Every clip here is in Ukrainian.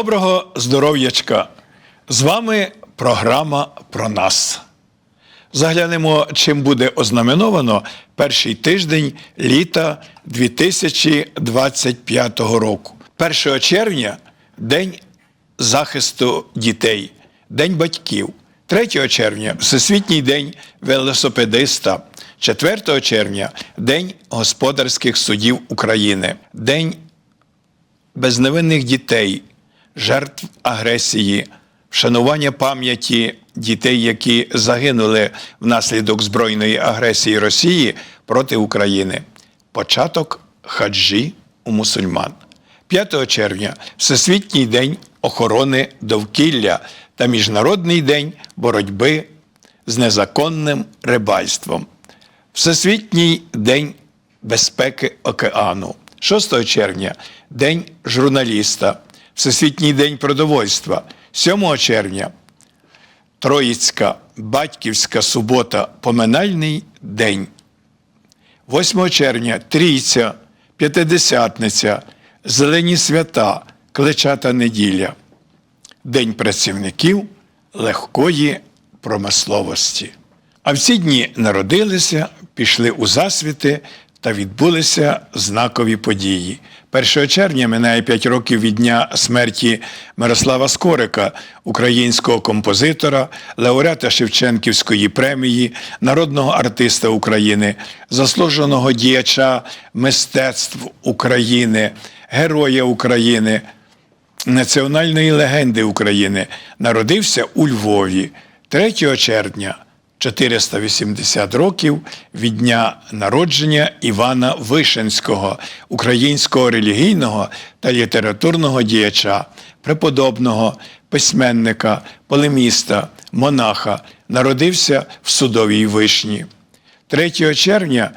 Доброго здоров'ячка! З вами програма про нас. Заглянемо, чим буде ознаменовано перший тиждень літа 2025 року. 1 червня День захисту дітей, День батьків. 3 червня Всесвітній день велосипедиста. 4 червня День господарських судів України, День безневинних дітей, жертв агресії, вшанування пам'яті дітей, які загинули внаслідок збройної агресії Росії проти України. Початок хаджі у мусульман. 5 червня Всесвітній день охорони довкілля та Міжнародний день боротьби з незаконним рибальством. Всесвітній день безпеки океану. 6 червня День журналіста, Всесвітній день продовольства. 7 червня Троїцька батьківська субота поминальний день. 8 червня Трійця, П'ятидесятниця, Зелені свята, Клечата неділя. День працівників легкої промисловості. А в ці дні народилися, пішли у засвіти та відбулися знакові події. 1 червня минає 5 років від дня смерті Мирослава Скорика, українського композитора, лауреата Шевченківської премії, народного артиста України, заслуженого діяча мистецтв України, героя України національної легенди України народився у Львові 3 червня 480 років від дня народження Івана Вишенського, українського релігійного та літературного діяча, преподобного, письменника, полеміста, монаха, народився в судовій вишні. 3 червня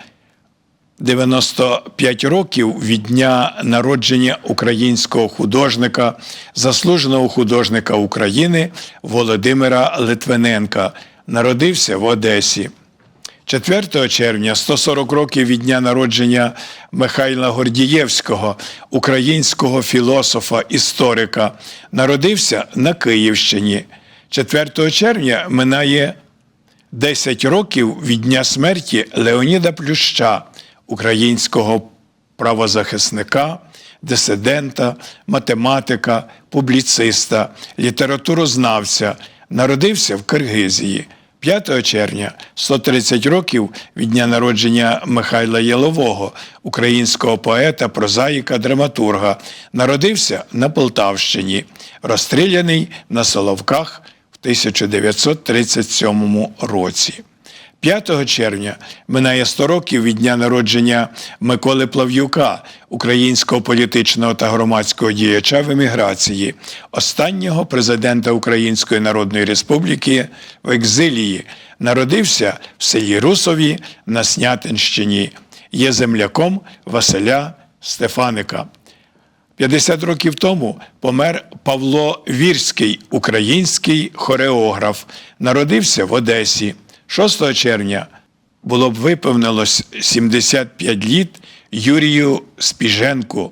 95 років від дня народження українського художника, заслуженого художника України Володимира Литвиненка. Народився в Одесі. 4 червня 140 років від дня народження Михайла Гордієвського, українського філософа, історика, народився на Київщині. 4 червня минає 10 років від дня смерті Леоніда Плюща, українського правозахисника, дисидента, математика, публіциста, літературознавця, народився в Киргизії. 5 червня 130 років від дня народження Михайла Ялового, українського поета, прозаїка, драматурга, народився на Полтавщині, розстріляний на Соловках в 1937 році. 5 червня минає 100 років від дня народження Миколи Плав'юка, українського політичного та громадського діяча в еміграції, останнього президента Української Народної Республіки в екзилії, народився в селі Русові на Снятинщині, є земляком Василя Стефаника. 50 років тому помер Павло Вірський, український хореограф, народився в Одесі. 6 червня було б виповнилось 75 літ Юрію Спіженку,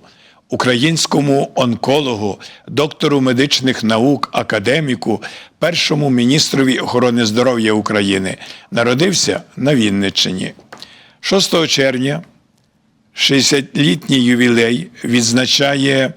українському онкологу, доктору медичних наук, академіку, першому міністрові охорони здоров'я України. Народився на Вінниччині. 6 червня 60-літній ювілей відзначає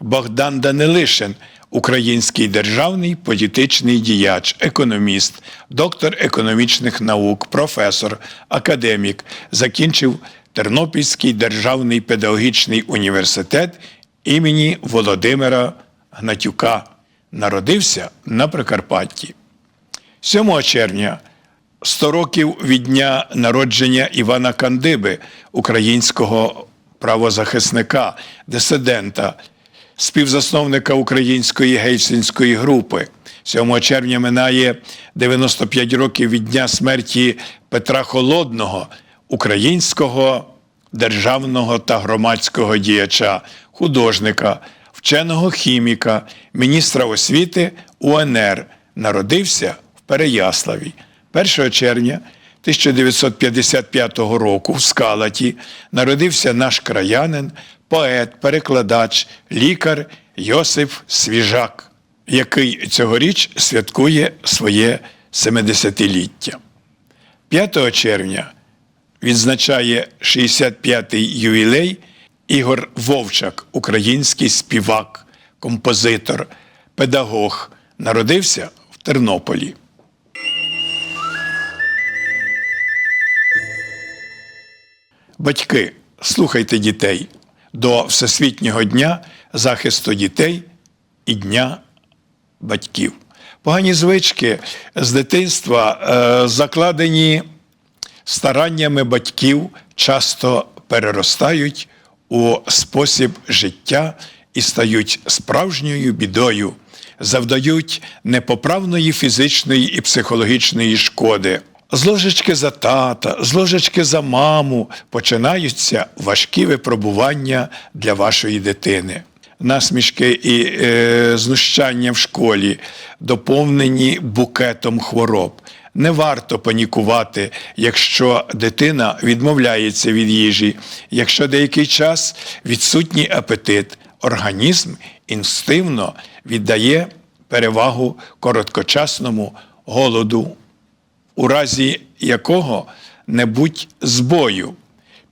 Богдан Данилишин, український державний політичний діяч, економіст, доктор економічних наук, професор, академік, закінчив Тернопільський державний педагогічний університет імені Володимира Гнатюка. Народився на Прикарпатті. 7 червня 100 років від дня народження Івана Кандиби, українського правозахисника, дисидента, співзасновника української гельсінської групи. 7 червня минає 95 років від дня смерті Петра Холодного, українського державного та громадського діяча, художника, вченого хіміка, міністра освіти УНР. Народився в Переяславі. 1 червня 1955 року в Скалаті народився наш краянин, поет, перекладач, лікар Йосип Свіжак, який цьогоріч святкує своє 70-ліття. 5 червня відзначає 65-й ювілей Ігор Вовчак, український співак, композитор, педагог. Народився в Тернополі. Батьки, слухайте дітей до Всесвітнього дня захисту дітей і Дня батьків. Погані звички з дитинства е, закладені стараннями батьків, часто переростають у спосіб життя і стають справжньою бідою, завдають непоправної фізичної і психологічної шкоди. З ложечки за тата, з ложечки за маму починаються важкі випробування для вашої дитини. Насмішки і е, знущання в школі доповнені букетом хвороб. Не варто панікувати, якщо дитина відмовляється від їжі, якщо деякий час відсутній апетит, організм інстинктивно віддає перевагу короткочасному голоду, у разі якого небудь збою.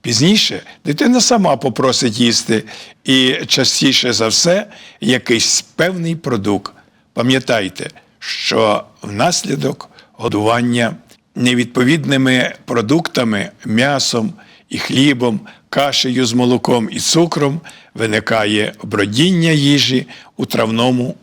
Пізніше дитина сама попросить їсти і частіше за все якийсь певний продукт. Пам'ятайте, що внаслідок годування невідповідними продуктами, м'ясом і хлібом, кашею з молоком і цукром виникає бродіння їжі у травному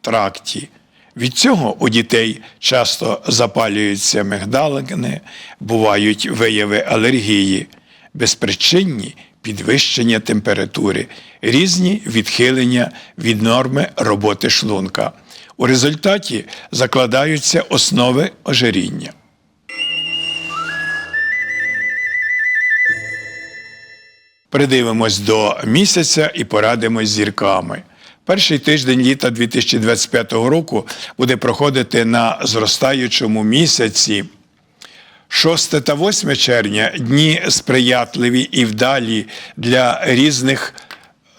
тракті. Від цього у дітей часто запалюються мигдалини, бувають вияви алергії, безпричинні підвищення температури, різні відхилення від норми роботи шлунка. У результаті закладаються основи ожиріння. Придивимось до місяця і порадимось з зірками. Перший тиждень літа 2025 року буде проходити на зростаючому місяці. 6 та 8 червня дні сприятливі і вдалі для різних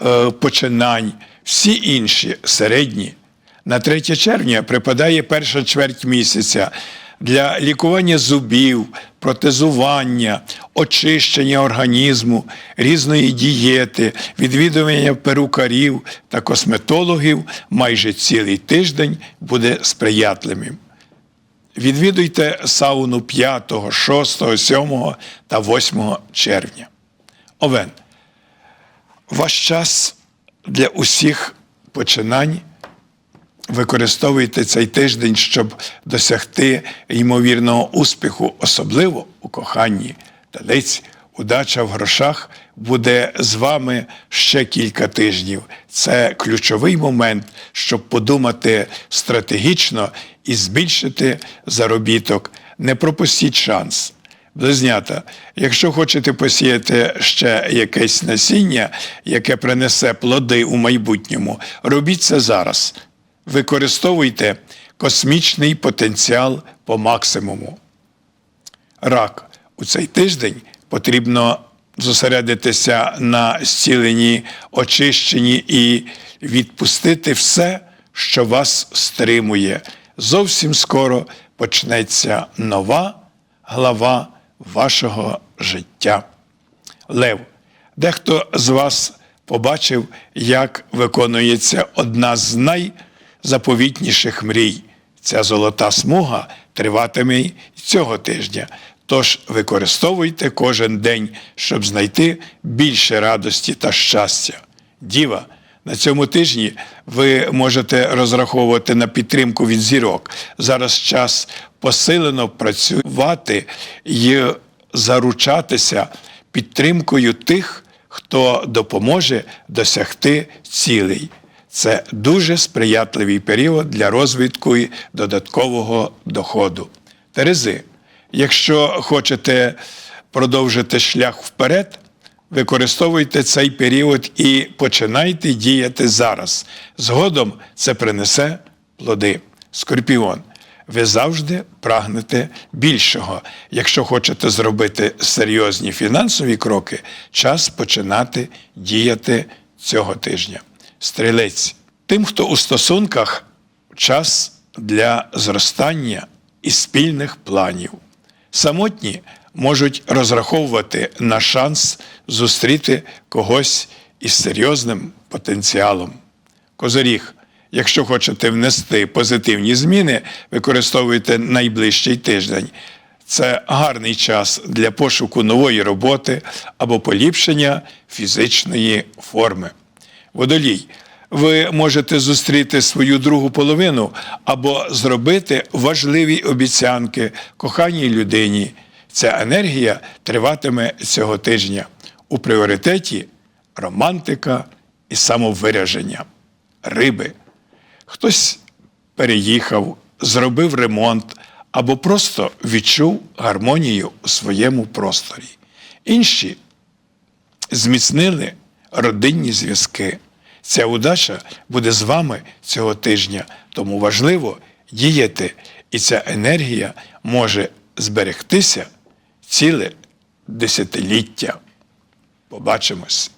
е, починань, всі інші середні. На 3 червня припадає перша чверть місяця для лікування зубів, протезування, очищення організму, різної дієти, відвідування перукарів та косметологів майже цілий тиждень буде сприятливим. Відвідуйте сауну 5, 6, 7 та 8 червня. Овен. Ваш час для усіх починань. Використовуйте цей тиждень, щоб досягти ймовірного успіху, особливо у коханні. Талець, удача в грошах буде з вами ще кілька тижнів. Це ключовий момент, щоб подумати стратегічно і збільшити заробіток. Не пропустіть шанс. Близнята, якщо хочете посіяти ще якесь насіння, яке принесе плоди у майбутньому, робіть це зараз. Використовуйте космічний потенціал по максимуму. Рак у цей тиждень потрібно зосередитися на зціленні, очищенні і відпустити все, що вас стримує. Зовсім скоро почнеться нова глава вашого життя. Лев, дехто з вас побачив, як виконується одна з найзаповітніших мрій. Ця золота смуга триватиме й цього тижня. Тож використовуйте кожен день, щоб знайти більше радості та щастя. Діва, на цьому тижні ви можете розраховувати на підтримку від зірок. Зараз час посилено працювати і заручатися підтримкою тих, хто допоможе досягти цілей. Це дуже сприятливий період для розвитку і додаткового доходу. Терези, якщо хочете продовжити шлях вперед, використовуйте цей період і починайте діяти зараз. Згодом це принесе плоди. Скорпіон. Ви завжди прагнете більшого. Якщо хочете зробити серйозні фінансові кроки, час починати діяти цього тижня. Стрілець. Тим, хто у стосунках, час для зростання і спільних планів. Самотні можуть розраховувати на шанс зустріти когось із серйозним потенціалом. Козоріг, якщо хочете внести позитивні зміни, використовуйте найближчий тиждень. Це гарний час для пошуку нової роботи або поліпшення фізичної форми. Водолій, ви можете зустріти свою другу половину або зробити важливі обіцянки коханій людині. Ця енергія триватиме цього тижня. У пріоритеті романтика і самовираження. Риби. Хтось переїхав, зробив ремонт або просто відчув гармонію у своєму просторі. Інші зміцнили родинні зв'язки. Ця удача буде з вами цього тижня, тому важливо діяти, і ця енергія може зберегтися ціле десятиліття. Побачимось!